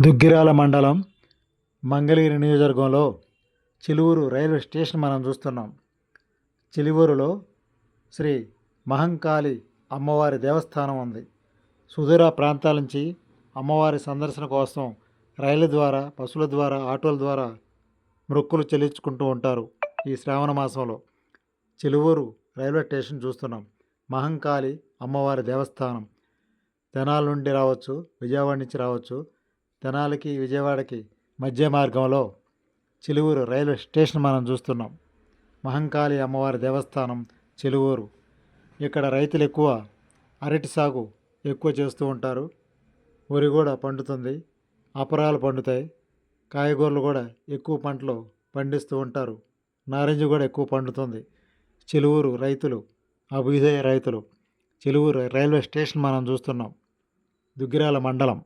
దుగ్గిరాల మండలం మంగళగిరి నియోజకవర్గంలో Chiluvuru railway station మనం చూస్తున్నాం. చిలువూరులో శ్రీ మహంకాళి అమ్మవారి దేవస్థానం ఉంది. సుదూర ప్రాంతాల నుంచి అమ్మవారి సందర్శన కోసం రైలు ద్వారా బస్సుల ద్వారా ఆటోల ద్వారా మృక్కులు చెల్లించుకుంటూ ఉంటారు ఈ శ్రావణ మాసంలో. చిలువూరు రైల్వే స్టేషన్ చూస్తున్నాం. మహంకాళి అమ్మవారి దేవస్థానం. తెనాల నుండి రావచ్చు విజయవాడ నుంచి రావచ్చు తెనాలికి విజయవాడకి మధ్య మార్గంలో చిలువూరు రైల్వే స్టేషన్ మనం చూస్తున్నాం. మహంకాళి అమ్మవారి దేవస్థానం చిలువూరు. ఇక్కడ రైతులు ఎక్కువ అరటి సాగు ఎక్కువ చేస్తూ ఉంటారు. వరి కూడా పండుతుంది. అపరాలు పండుతాయి. కాయగూరలు కూడా ఎక్కువ పంటలు పండిస్తూ ఉంటారు. నారింజ కూడా ఎక్కువ పండుతుంది. చిలువూరు రైతులు అభ్యుదయ రైతులు చిలువూరు రైల్వే స్టేషన్ మనం చూస్తున్నాం. దుగ్గిరాల మండలం.